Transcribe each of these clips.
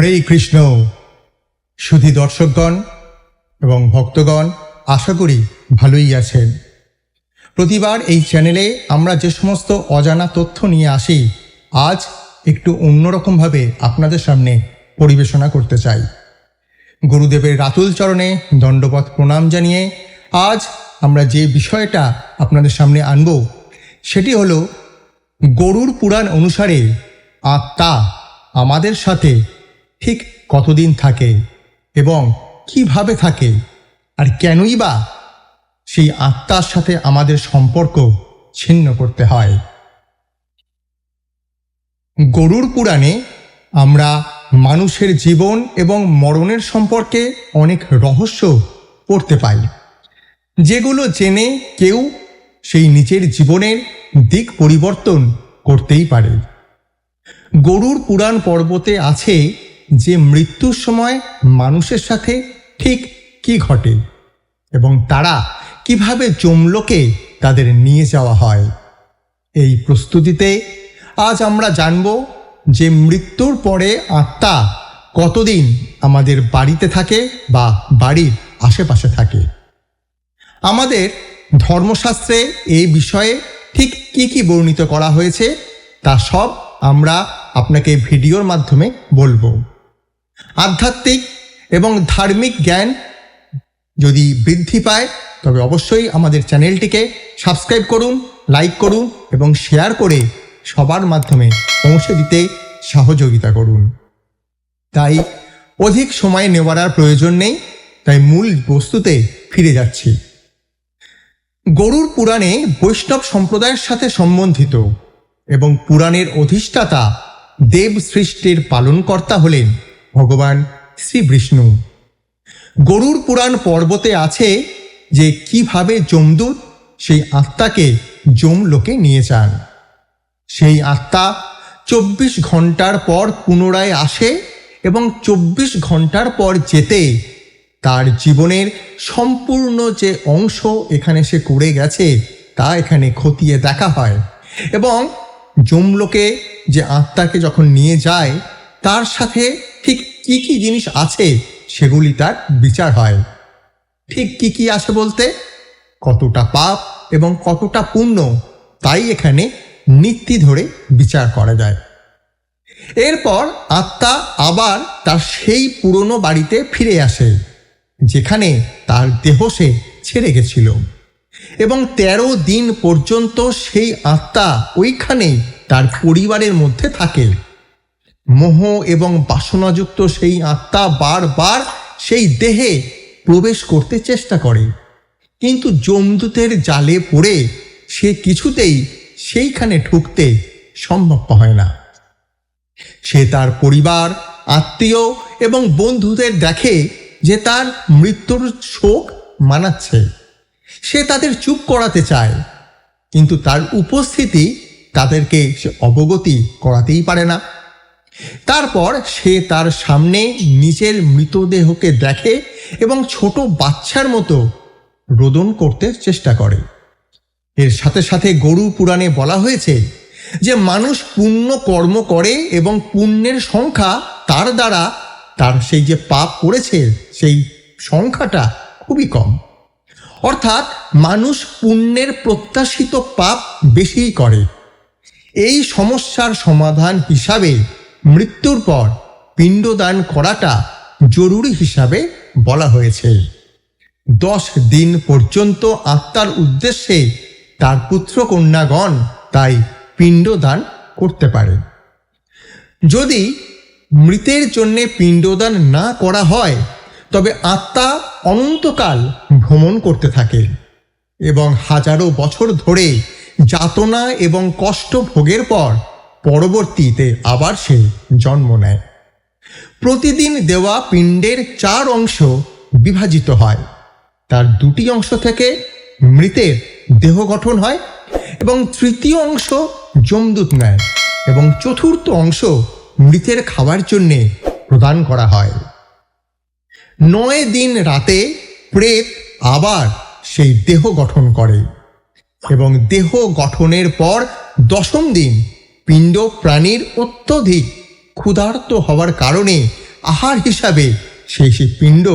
হরে কৃষ্ণ। সুধী দর্শকগণ এবং ভক্তগণ আশা করি ভালোই আছেন। প্রতিবার এই চ্যানেলে আমরা যে সমস্ত অজানা তথ্য নিয়ে আসি, আজ একটু অন্যরকমভাবে আপনাদের সামনে পরিবেশনা করতে চাই। গুরুদেবের রাতুল চরণে দণ্ডপথ প্রণাম জানিয়ে আজ আমরা যে বিষয়টা আপনাদের সামনে আনব, সেটি হলো গরুর পুরাণ অনুসারে আত্মা আমাদের সাথে ঠিক কতদিন থাকে এবং কীভাবে থাকে আর কেনই বা সেই আত্মার সাথে আমাদের সম্পর্ক ছিন্ন করতে হয়। গরুর পুরাণে আমরা মানুষের জীবন এবং মরণের সম্পর্কে অনেক রহস্য পড়তে পাই, যেগুলো জেনে কেউ সেই নিজের জীবনের দিক পরিবর্তন করতেই পারে। গরুর পুরাণ পর্বতে আছে যে মৃত্যুর সময় মানুষের সাথে ঠিক কি ঘটে এবং তারা কীভাবে জমলোকে তাদের নিয়ে যাওয়া হয়। এই প্রস্তুতিতে আজ আমরা জানব যে মৃত্যুর পরে আত্মা কতদিন আমাদের বাড়িতে থাকে বা বাড়ির আশেপাশে থাকে। আমাদের ধর্মশাস্ত্রে এই বিষয়ে ঠিক কি কি বর্ণিত করা হয়েছে তা সব আমরা আপনাকে ভিডিওর মাধ্যমে বলব। আধ্যাত্মিক এবং ধার্মিক জ্ঞান যদি বৃদ্ধি পায়, তবে অবশ্যই আমাদের চ্যানেলটিকে সাবস্ক্রাইব করুন, লাইক করুন এবং শেয়ার করে সবার মাধ্যমে পৌঁছে দিতে সহযোগিতা করুন। তাই অধিক সময় নেওয়ার আর প্রয়োজন নেই, তাই মূল বস্তুতে ফিরে যাচ্ছি। গরুর পুরাণে বৈষ্ণব সম্প্রদায়ের সাথে সম্বন্ধিত এবং পুরাণের অধিষ্ঠাতা দেব সৃষ্টির পালনকর্তা হলেন ভগবান শ্রী বিষ্ণু গরুর পুরাণ পর্বতে আছে যে কীভাবে যমদূত সেই আত্মাকে যমলোকে নিয়ে যান। সেই আত্মা চব্বিশ ঘণ্টার পর পুনরায় আসে এবং চব্বিশ ঘণ্টার পর যেতে তার জীবনের সম্পূর্ণ যে অংশ এখানে সে করে গেছে, তা এখানে খতিয়ে দেখা হয় এবং যমলোকে যে আত্মাকে যখন নিয়ে যায়, তার সাথে ঠিক কি কি জিনিস আছে সেগুলি তার বিচার হয়। ঠিক কি কি আছে বলতে? কতটা পাপ এবং কতটা পুণ্য তাই এখানে নীতি ধরে বিচার করা যায়। এরপর আত্মা আবার তার সেই পুরনো বাড়িতে ফিরে আসে, যেখানে তার দেহ সে ছেড়ে গেছিল। এবং তেরো দিন পর্যন্ত সেই আত্মা ওইখানেই তার পরিবারের মধ্যে থাকে। মোহ এবং বাসনাযুক্ত সেই আত্মা বারবার সেই দেহে প্রবেশ করতে চেষ্টা করে। কিন্তু যমদূতের জালে পড়ে সে কিছুতেই সেইখানে ঢুকতে সম্ভব হয় না। সে তার পরিবার, আত্মীয় এবং বন্ধুদের দেখে যে তার মৃত্যুর শোক মানাচ্ছে। সে তাদের চুপ করাতে চায়, কিন্তু তার উপস্থিতি তাদেরকে সে অবগতি করাতেই পারে না। তারপর সে তার সামনে নিজের মৃতদেহকে দেখে এবং ছোট বাচ্চার মতো রোদন করতে চেষ্টা করে। এর সাথে সাথে গরু পুরাণে বলা হয়েছে যে মানুষ পুণ্য কর্ম করে এবং পুণ্যের সংখ্যা তার দ্বারা তার সেই যে পাপ করেছে সেই সংখ্যাটা খুবই কম। অর্থাৎ মানুষ পুণ্যের প্রত্যাশিত পাপ বেশিই করে। এই সমস্যার সমাধান হিসাবে মৃত্যুর পর পিণ্ডদান করাটা জরুরি হিসাবে বলা হয়েছে। দশ দিন পর্যন্ত আত্মার উদ্দেশ্যে তার পুত্র কন্যাগণ তাই পিণ্ডদান করতে পারে। যদি মৃতের জন্যে পিণ্ডদান না করা হয়, তবে আত্মা অনন্তকাল ভ্রমণ করতে থাকে এবং হাজারো বছর ধরে যাতনা এবং কষ্ট ভোগের পর পরবর্তীতে আবার সে জন্ম নেয়। প্রতিদিন দেওয়া পিণ্ডের চার অংশ বিভাজিত হয়। তার দুটি অংশ থেকে মৃতের দেহ গঠন হয় এবং তৃতীয় অংশ যমদূত নেয় এবং চতুর্থ অংশ মৃতের খাবার জন্যে প্রদান করা হয়। নয় দিন রাতে প্রেত আবার সেই দেহ গঠন করে এবং দেহ গঠনের পর দশম দিন পিণ্ড প্রাণীর অত্যধিক ক্ষুধার্ত হওয়ার কারণে আহার হিসাবে সেই সেই পিণ্ড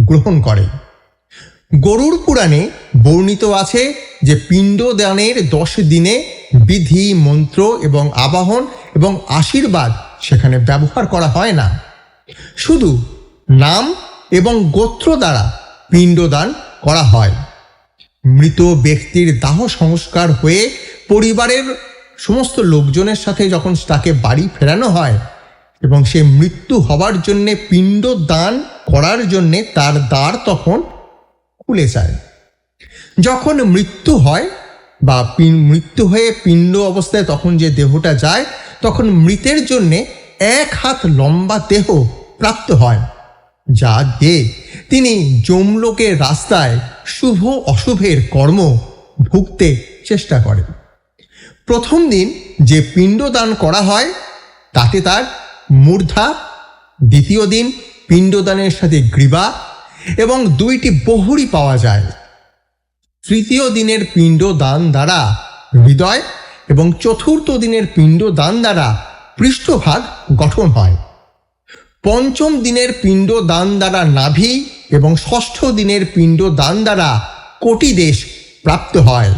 গ্রহণ করে। গরুর পুরাণে বর্ণিত আছে যে পিণ্ডদানের দশ দিনে বিধি, মন্ত্র এবং আবাহন এবং আশীর্বাদ সেখানে ব্যবহার করা হয় না। শুধু নাম এবং গোত্র দ্বারা পিণ্ডদান করা হয়। মৃত ব্যক্তির দাহ সংস্কার হয়ে পরিবারের সমস্ত লোকজনের সাথে যখন তাকে বাড়ি ফেরানো হয় এবং সে মৃত্যু হবার জন্যে পিণ্ড দান করার জন্যে তার দ্বার তখন খুলে যায়। যখন মৃত্যু হয় বা মৃত্যু হয়ে পিণ্ড অবস্থায় তখন যে দেহটা যায়, তখন মৃতের জন্যে এক হাত লম্বা দেহ প্রাপ্ত হয়, যা দিয়ে তিনি যমলোকের রাস্তায় শুভ অশুভের কর্ম ভুগতে চেষ্টা করেন। প্রথম দিন যে পিণ্ডদান করা হয়, তাতে তার মূর্ধা, দ্বিতীয় দিন পিণ্ডদানের সাথে গ্রীবা এবং দুইটি বহুরি পাওয়া যায়। তৃতীয় দিনের পিণ্ড দান দ্বারা হৃদয় এবং চতুর্থ দিনের পিণ্ড দান দ্বারা পৃষ্ঠভাগ গঠন হয়। পঞ্চম দিনের পিণ্ড দান দ্বারা নাভি এবং ষষ্ঠ দিনের পিণ্ড দান দ্বারা কোটি দেশ প্রাপ্ত হয়।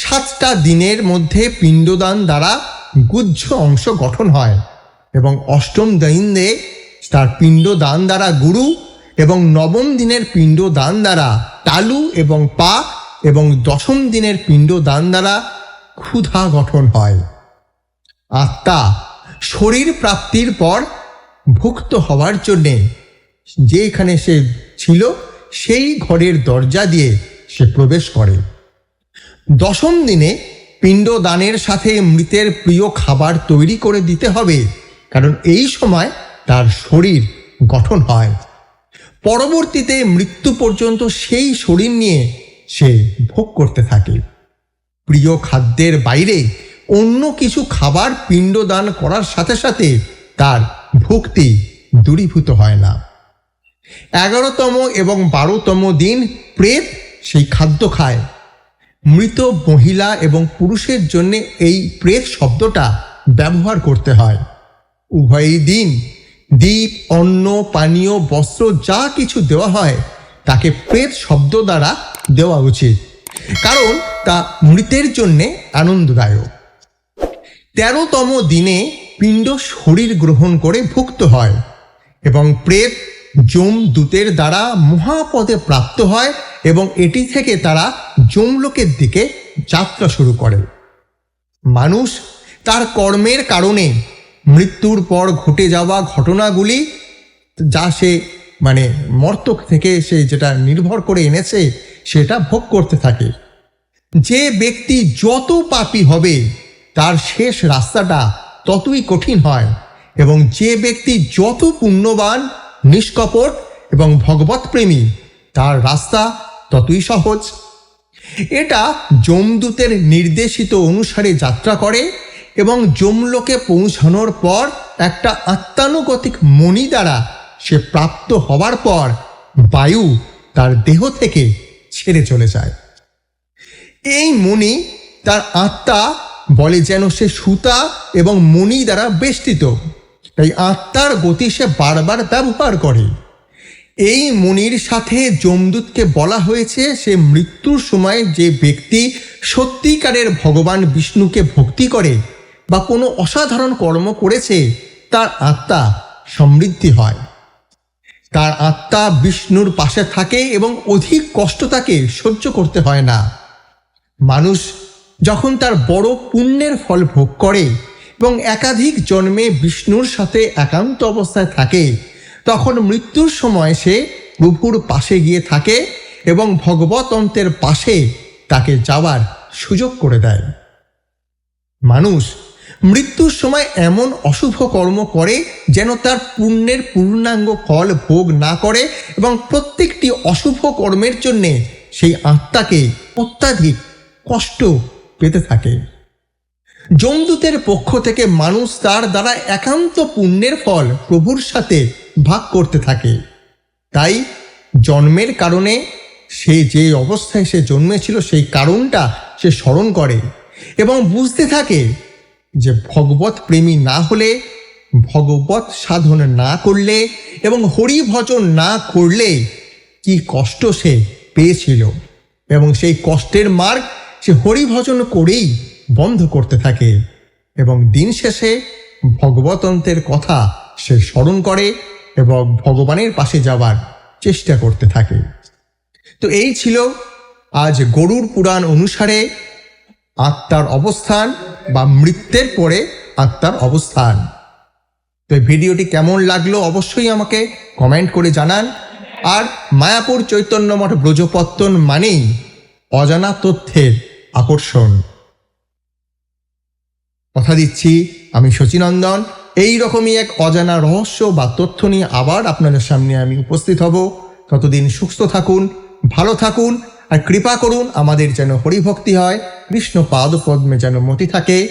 সাতটা দিনের মধ্যে পিণ্ডদান দ্বারা গুজ্জ অংশ গঠন হয় এবং অষ্টম দিনে তার পিণ্ডদান দ্বারা গুরু এবং নবম দিনের পিণ্ডদান দ্বারা তালু এবং পা এবং দশম দিনের পিণ্ডদান দ্বারা ক্ষুধা গঠন হয়। আত্মা শরীর প্রাপ্তির পর ভুক্ত হওয়ার জন্যে যেখানে সে ছিল, সেই ঘরের দরজা দিয়ে সে প্রবেশ করে। দশম দিনে পিণ্ডদানের সাথে মৃতের প্রিয় খাবার তৈরি করে দিতে হবে, কারণ এই সময় তার শরীর গঠন হয়। পরবর্তীতে মৃত্যু পর্যন্ত সেই শরীর নিয়ে সে ভোগ করতে থাকে। প্রিয় খাদ্যের বাইরে অন্য কিছু খাবার পিণ্ডদান করার সাথে সাথে তার ভক্তি দূরীভূত হয় না। এগারোতম এবং বারোতম দিন প্রেত সেই খাদ্য খায়। মৃত মহিলা এবং পুরুষের জন্য এই প্রেত শব্দটা ব্যবহার করতে হয়। উভয়ই দিন দ্বীপ অন্ন, পানীয়, বস্ত্র, যা কিছু দেওয়া হয়, তাকে প্রেত শব্দ দ্বারা দেওয়া উচিত। কারণ তা মৃতের জন্যে আনন্দদায়ক। তেরোতম দিনে পিণ্ড শরীর গ্রহণ করে ভুক্ত হয় এবং প্রেত যম দূতের দ্বারা মহাপদে প্রাপ্ত হয় এবং এটি থেকে তারা যমলোকের দিকে যাত্রা শুরু করে। মানুষ তার কর্মের কারণে মৃত্যুর পর ঘটে যাওয়া ঘটনাগুলি যা সে মানে মর্তক থেকে সে যেটা নির্ভর করে এনেছে, সেটা ভোগ করতে থাকে। যে ব্যক্তি যত পাপি হবে, তার শেষ রাস্তাটা ততই কঠিন হয় এবং যে ব্যক্তি যত পুণ্যবান, নিষ্কপট এবং ভগবৎপ্রেমী, তার রাস্তা ততই সহজ। এটা যমদূতের নির্দেশিত অনুসারে যাত্রা করে এবং যমলোকে পৌঁছানোর পর একটা আত্মানুগতিক মণি দ্বারা সে প্রাপ্ত হবার পর বায়ু তার দেহ থেকে ছেড়ে চলে যায়। এই মণি তার আত্মা বলে যেন সে সুতা এবং মণি দ্বারা বেষ্টিত। তাই আত্মার গতি সে বারবার ব্যবহার করে। এই মুনির সাথে যমদূতকে বলা হয়েছে, সে মৃত্যুর সময় যে ব্যক্তি সত্যিকারের ভগবান বিষ্ণুকে ভক্তি করে বা কোনো অসাধারণ কর্ম করেছে, তার আত্মা সমৃদ্ধি হয়। তার আত্মা বিষ্ণুর পাশে থাকে এবং অধিক কষ্ট তাকে সহ্য করতে হয় না। মানুষ যখন তার বড় পুণ্যের ফল ভোগ করে এবং একাধিক জন্মে বিষ্ণুর সাথে একান্ত অবস্থায় থাকে তখন মৃত্যুর সময় সে প্রভুর পাশে গিয়ে থাকে এবং ভগবতন্ত্রের পাশে তাকে যাওয়ার সুযোগ করে দেয়। মানুষ মৃত্যুর সময় এমন অশুভ কর্ম করে যেন তার পুণ্যের পূর্ণাঙ্গ ফল ভোগ না করে এবং প্রত্যেকটি অশুভ কর্মের জন্যে সেই আত্মাকে অত্যাধিক কষ্ট পেতে থাকে। যমদূতের পক্ষ থেকে মানুষ তার দ্বারা একান্ত পুণ্যের ফল প্রভুর সাথে ভাগ করতে থাকে। তাই জন্মের কারণে সে যে অবস্থায় সে জন্মেছিল, সেই কারণটা সে স্মরণ করে এবং বুঝতে থাকে যে ভগবত প্রেমী না হলে, ভগবত সাধন না করলে এবং হরি ভজন না করলে কি কষ্ট সে পেয়েছিল? এবং সেই কষ্টের মার্গ সে হরি ভজন করেই বন্ধ করতে থাকে এবং দিন শেষে ভগবতন্ত্রের কথা সে স্মরণ করে এবং ভগবানের পাশে যাবার চেষ্টা করতে থাকে। তো এই ছিল আজ গরুর পুরাণ অনুসারে আত্মার অবস্থান বা মৃত্যের পরে আত্মার অবস্থান। তো ভিডিওটি কেমন লাগল অবশ্যই আমাকে কমেন্ট করে জানান। আর মায়াপুর চৈতন্য মঠ ব্রজপত্তন মানেই অজানা তথ্যের আকর্ষণ। কথা দিচ্ছি, আমি শচীনন্দন। এই রকমই এক অজানা রহস্য বা তথ্য নিয়ে আবার আপনাদের সামনে আমি উপস্থিত হব। ততদিন সুস্থ থাকুন, ভালো থাকুন আর কৃপা করুন আমাদের যেন হরিভক্তি হয়, কৃষ্ণ পাদপদ্মে যেন মতি থাকে।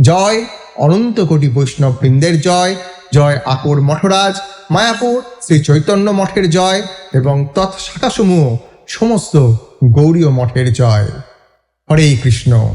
জয় অনন্ত কোটি বৈষ্ণব বৃন্দের জয় জয় আকর মঠরাজ, মায়াপুর শ্রী চৈতন্য মঠের জয় এবং তৎশাখাসমূহ সমস্ত গৌরীয় মঠের জয়। হরে কৃষ্ণ।